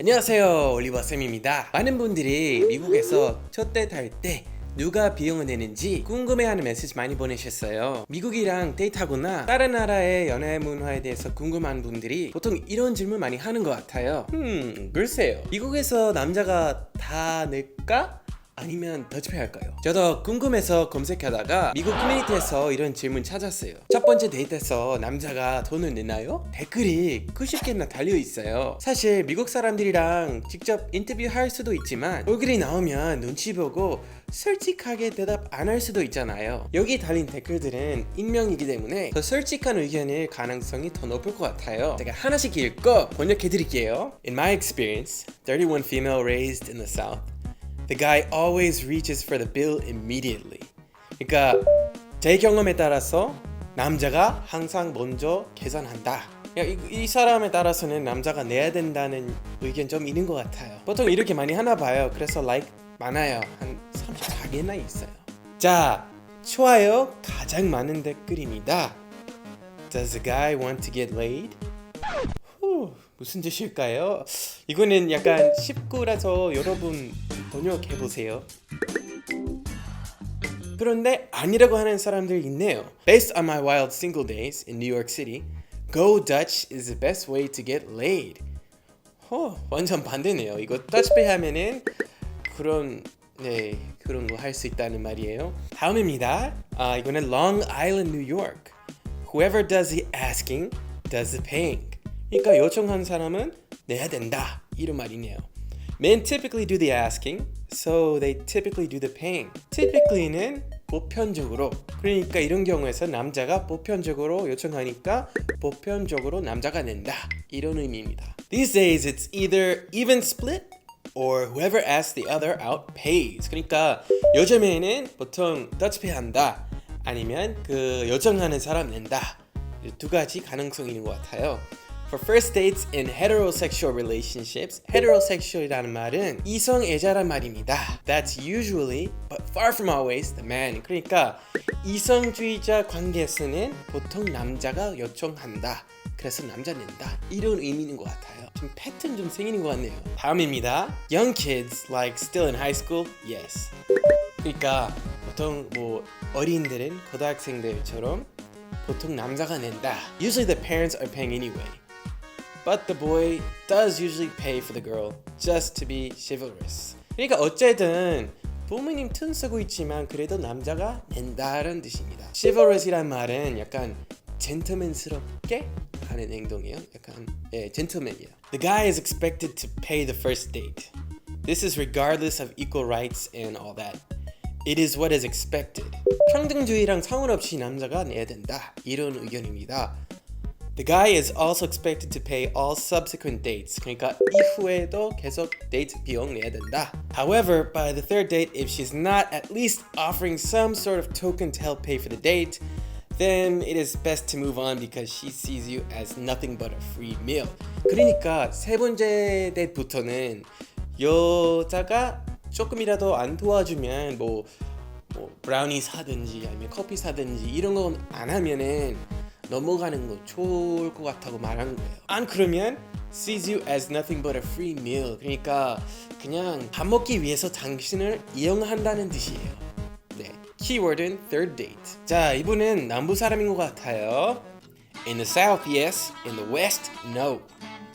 안녕하세요 올리버 쌤입니다. 많은 분들이 미국에서 첫 데이트 할때 누가 비용을 내는지 궁금해하는 메시지 많이 보내셨어요. 미국이랑 데이트하거나 다른 나라의 연애 문화에 대해서 궁금한 분들이 보통 이런 질문 많이 하는 것 같아요. 음, 글쎄요. 미국에서 남자가 다 낼까? 아니면 더치페이 할까요? 저도 궁금해서 검색하다가 미국 커뮤니티에서 이런 질문 찾았어요. 첫 번째 데이트에서 남자가 돈을 내나요? 댓글이 90개나 달려 있어요. 사실 미국 사람들이랑 직접 인터뷰할 수도 있지만 얼굴이 나오면 눈치 보고 솔직하게 대답 안 할 수도 있잖아요. 여기 달린 댓글들은 익명이기 때문에 더 솔직한 의견일 가능성이 더 높을 것 같아요. 제가 하나씩 읽고 번역해 드릴게요. In my experience, 31 female raised in the South, the guy always reaches for the bill immediately. 그러니까 제 경험에 따라서 남자가 항상 먼저 계산한다. 야, 이, 이 사람에 따라서는 남자가 내야 된다는 의견 좀 있는 것 같아요. 보통 이렇게 많이 하나 봐요. 그래서 like 많아요. 한 34개나 있어요. 자, 좋아요 가장 많은 댓글입니다. Does the guy want to get laid? 후, 무슨 뜻일까요? 이거는 약간 19라서 여러분 번역해 보세요. 그런데 아니라고 하는 사람들 있네요. Based on my wild single days in New York City, go Dutch is the best way to get laid. 어, 완전 반대네요. 이거 더치페이 하면은 그런 네 그런 거 할 수 있다는 말이에요. 다음입니다. 아 이거는 Long Island, New York. Whoever does the asking does the paying. 그러니까 요청한 사람은 내야 된다 이런 말이네요. Men typically do the asking, so they typically do the paying. Typically는 보편적으로. 그러니까 이런 경우에서 남자가 보편적으로 요청하니까 보편적으로 남자가 낸다 이런 의미입니다. These days it's either even split or whoever asks the other out pays. 그러니까 요즘에는 보통 더치페이 한다 아니면 그 요청하는 사람 낸다 이두 가지 가능성이 있는 것 같아요. For first dates in heterosexual relationships, heterosexual이라는 말은 이성애자란 말입니다. That's usually, but far from always, the man. 그러니까 이성주의자 관계에서는 보통 남자가 요청한다. 그래서 남자 낸다. 이런 의미인 것 같아요. 좀 패턴 좀 생기는 것 같네요. 다음입니다. Young kids like still in high school? Yes. 그러니까 보통 뭐 어린들은 고등학생들처럼 보통 남자가 낸다. Usually the parents are paying anyway. But the boy does usually pay for the girl just to be chivalrous. 그러니까 어쨌든 부모님 튼 쓰고 있지만 그래도 남자가 낸다는 뜻입니다. chivalrous이란 말은 약간 젠틀맨스럽게 하는 행동이에요. 약간 예, 젠틀맨이에요. The guy is expected to pay the first date. This is regardless of equal rights and all that. It is what is expected. 평등주의랑 상관없이 남자가 내야 된다. 이런 의견입니다. The guy is also expected to pay all subsequent dates. 그러니까 이후에도 계속 데이트 비용 내야 된다. However, by the third date, if she's not at least offering some sort of token to help pay for the date, then it is best to move on because she sees you as nothing but a free meal. 그러니까 세 번째 데이트부터는 여자가 조금이라도 안 도와주면 뭐, 뭐 브라우니 사든지 아니면 커피 사든지 이런 거 안 하면은 넘어가는 거 좋을 것 같다고 말한 거예요. 안 그러면 sees you as nothing but a free meal. 그러니까 그냥 밥 먹기 위해서 당신을 이용한다는 뜻이에요. 네. 키워드는 third date. 자, 이분은 남부 사람인 것 같아요. In the south, yes. In the west, no.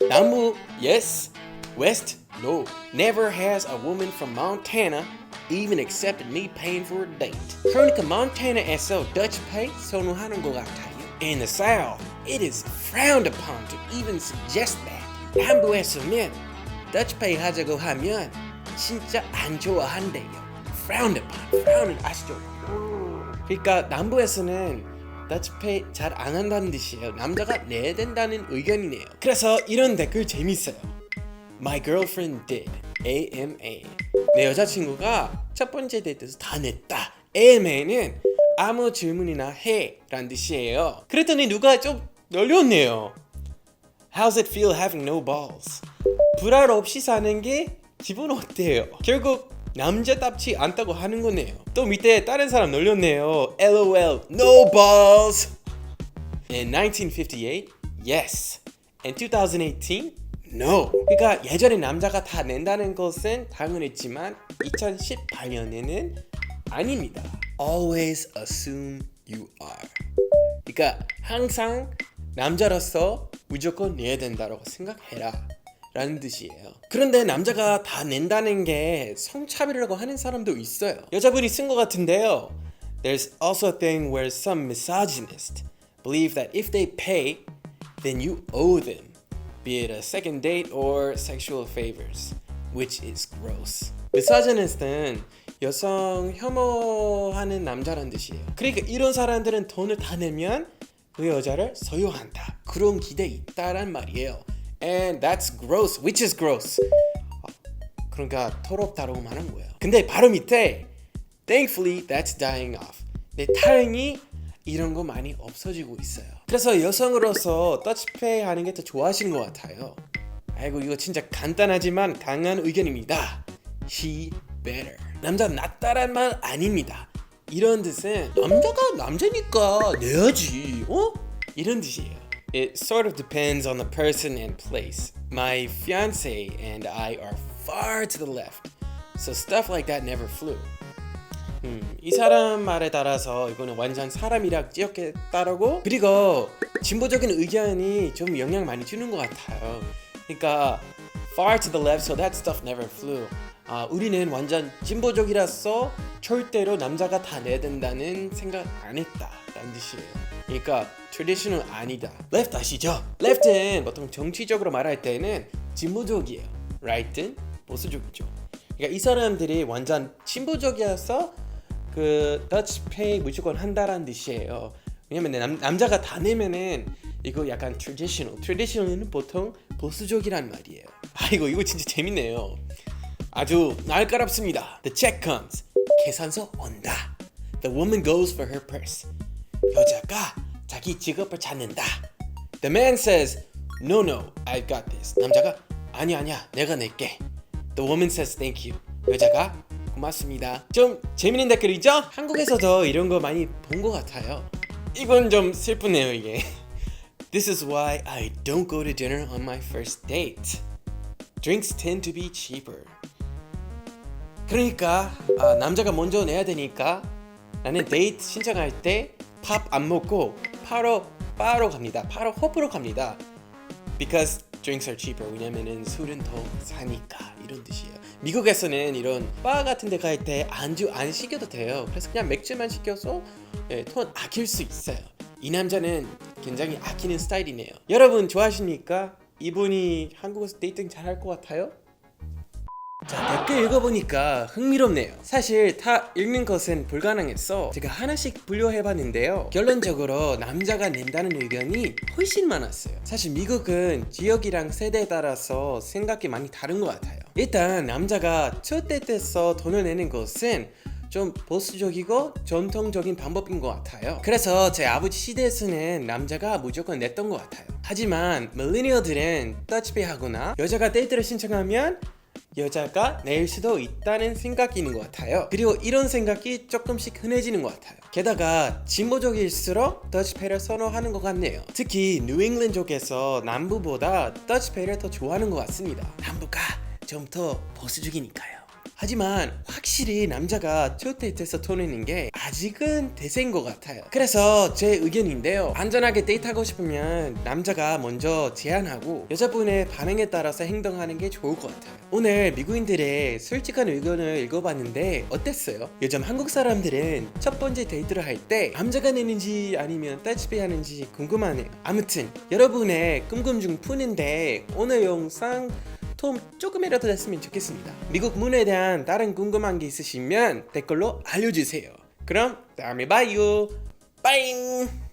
남부, yes. West, no. Never has a woman from Montana even accepted me paying for a date. 그러니까 몬타나에서 Dutch pay 선호하는 것 같아요. In the South, it is frowned upon to even suggest that. 남부에서면 Dutch pay 하자고 하면 진짜 안 좋아한대요. Frowned upon. frown은 아시죠? 그러니까 남부에서는 Dutch pay 잘안 한다는 뜻이에요. 남자가 내야 된다는 의견이네요. 그래서 이런 댓글 재밌어요. My girlfriend did. AMA. 내 여자친구가 첫 번째 데이트에서 다 냈다. AMA는 아무 질문이나 해 라는 뜻이에요. 그랬더니 누가 좀 널렸네요. How's it feel having no balls? 불알 없이 사는 게 기분 어때요? 결국 남자답지 않다고 하는 거네요. 또 밑에 다른 사람 널렸네요. LOL, no balls. In 1958, yes. In 2018, No. 그러니까 예전에 남자가 다 낸다는 것은 당연했지만 2018년에는 아닙니다. Always assume you are. 그러니까 항상 남자로서 무조건 내야 된다고 생각해라. 라는 뜻이에요. 그런데 남자가 다 낸다는 게 성차별이라고 하는 사람도 있어요. 여자분이 쓴 것 같은데요. There's also a thing where some misogynist believe that if they pay, then you owe them, be it a second date or sexual favors, which is gross. misogynist은 여성 혐오하는 남자란 뜻이에요. 그러니까 이런 사람들은 돈을 다 내면 그 여자를 소유한다. 그런 기대 있다란 말이에요. And that's gross, which is gross. 그러니까 더럽다라고 말한 거예요. 근데 바로 밑에 Thankfully, that's dying off. 내 타인이 이런 거 많이 없어지고 있어요. 그래서 여성으로서 터치페이 하는 게 더 좋아하시는 것 같아요. 아이고 이거 진짜 간단하지만 강한 의견입니다. He better. 남자 낫다란 말 아닙니다. 이런 뜻은 남자가 남자니까 내야지. 어? 이런 뜻이에요. It sort of depends on the person and place. My fiance and I are far to the left, so stuff like that never flew. 음, 이 사람 말에 따라서 이거는 완전 사람이랑 찌었겠다라고 그리고 진보적인 의견이 좀 영향 많이 주는 것 같아요. 그러니까 far to the left, so that stuff never flew. 아, 우리는 완전 진보적이라서 절대로 남자가 다 내야 된다는 생각 안 했다 라는 뜻이에요. 그러니까 traditional 아니다. left 아시죠? left는 보통 정치적으로 말할 때는 진보적이에요. right는 보수적이죠. 그러니까 이 사람들이 완전 진보적이어서 그 더치 페이 무조건 한다라는 뜻이에요. 왜냐면 남, 남자가 다 내면은 이거 약간 traditional. traditional은 보통 보수적이란 말이에요. 아 이거 이거 진짜 재밌네요. 아주 날카롭습니다. The check comes. 계산서 온다. The woman goes for her purse. 여자가 자기 직업을 찾는다. The man says, No, no, I've got this. 남자가 아니 아니야, 내가 낼게. The woman says, Thank you. 여자가 고맙습니다. 좀 재밌는 댓글이죠? 한국에서도 이런 거 많이 본 것 같아요. 이건 좀 슬프네요 이게. This is why I don't go to dinner on my first date. Drinks tend to be cheaper. 그러니까 아, 남자가 먼저 내야 되니까 나는 데이트 신청할 때 밥 안 먹고 바로 바로 갑니다. 바로 호프로 갑니다. Because drinks are cheaper. 왜냐면은 술은 더 사니까 이런 뜻이에요. 미국에서는 이런 바 같은 데 갈 때 안주 안 시켜도 돼요. 그래서 그냥 맥주만 시켜서 예, 돈 아낄 수 있어요. 이 남자는 굉장히 아끼는 스타일이네요. 여러분 좋아하십니까? 이분이 한국에서 데이팅 잘할 것 같아요? 자 댓글 읽어보니까 흥미롭네요. 사실 다 읽는 것은 불가능해서 제가 하나씩 분류해봤는데요. 결론적으로 남자가 낸다는 의견이 훨씬 많았어요. 사실 미국은 지역이랑 세대에 따라서 생각이 많이 다른 것 같아요. 일단 남자가 첫 데이트에서 돈을 내는 것은 좀 보수적이고 전통적인 방법인 것 같아요. 그래서 제 아버지 시대에서는 남자가 무조건 냈던 것 같아요. 하지만 밀레니얼들은 터치페이 하거나 여자가 데이트를 신청하면 여자가 낼 수도 있다는 생각이 있는 것 같아요. 그리고 이런 생각이 조금씩 흔해지는 것 같아요. 게다가 진보적일수록 더치페이를 선호하는 것 같네요. 특히 뉴잉글랜드 쪽에서 남부보다 더치페이를 더 좋아하는 것 같습니다. 남부가 좀 더 보수적이니까요. 하지만 확실히 남자가 첫 데이트에서 토내는 게 아직은 대세인 것 같아요. 그래서 제 의견인데요. 안전하게 데이트하고 싶으면 남자가 먼저 제안하고 여자분의 반응에 따라서 행동하는 게 좋을 것 같아요. 오늘 미국인들의 솔직한 의견을 읽어봤는데 어땠어요? 요즘 한국 사람들은 첫 번째 데이트를 할 때 남자가 내는지 아니면 따지페이 하는지 궁금하네요. 아무튼 여러분의 궁금증 푸는데 오늘 영상 도움 조금이라도 됐으면 좋겠습니다. 미국 문화에 대한 다른 궁금한 게 있으시면 댓글로 알려주세요. 그럼 다음에 봐요. 빠잉!